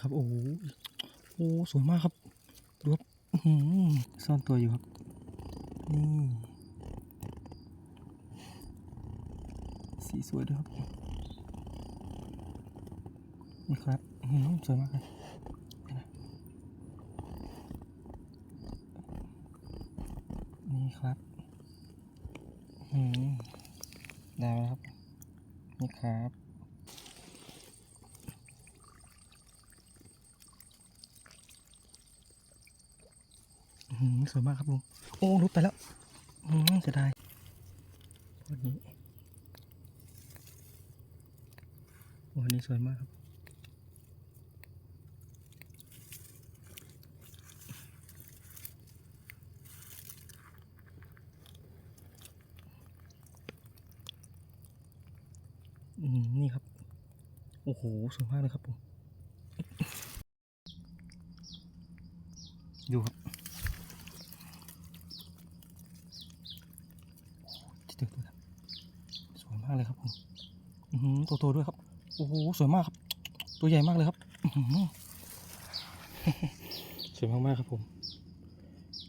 ครับโอ้โหโอ้สวยมากครับดูครับหือซ่อนตัวอยู่ครับนี่สีสวยด้วยครับนี่ครับหือสวยมากครับนี่ครับหือได้แล้วครับนี่ครับ อื้อหือ สวยมากครับลุงโอ้รุดไปแล้วเสียดายวันนี้วันนี้สวยมากครับอืมนี่ครับ โอ้โห สวยมากเลยครับผม ดูครับ คิดถึงตัวครับสวย มากเลยครับผมตัวโตด้วยครับ โอ้โห สวยมากครับ ตัวใหญ่มากเลยครับสวยมากมากๆครับผม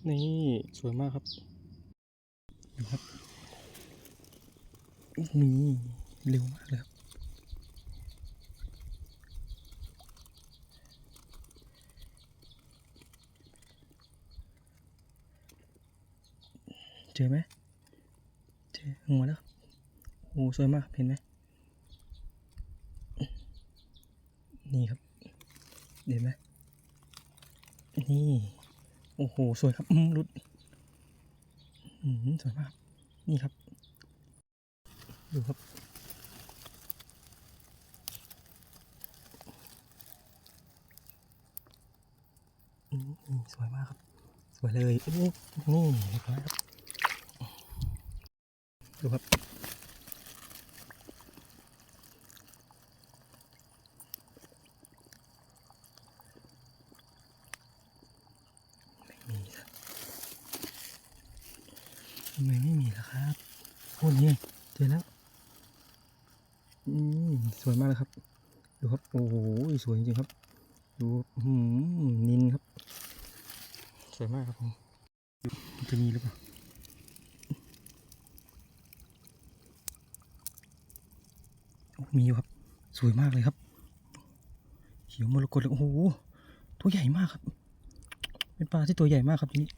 นี่สวยมากครับดูครับ นี่เร็วมากเลยครับเจอไหมเจอหัวแล้วครับ อ้สวยมากเห็นไหมนี่ครับ เห็นไหมนี่ โอ้โห สวยครับรุดอืมสวยมาก นี่ครับ ดูครับอืมอืมสวยมากครับ สวยเลยโอ้นี่เรียบร้อยครับ ดูครับ ไม่มีครับ ทำไมไม่มีล่ะครับโอ้นี่ไงเจอแล้วอืมสวยมากเลยครับ ดูครับ โอ้โหสวยจริงครับ ดูหืมนินครับ สวยมากครับผมมันจะมีหรือเปล่าโอ้มีอยู่ครับ สวยมากเลยครับ เขียวมรกตเลยโอ้โหตัวใหญ่มากครับ เป็นปลาที่ตัวใหญ่มากครับทีนี้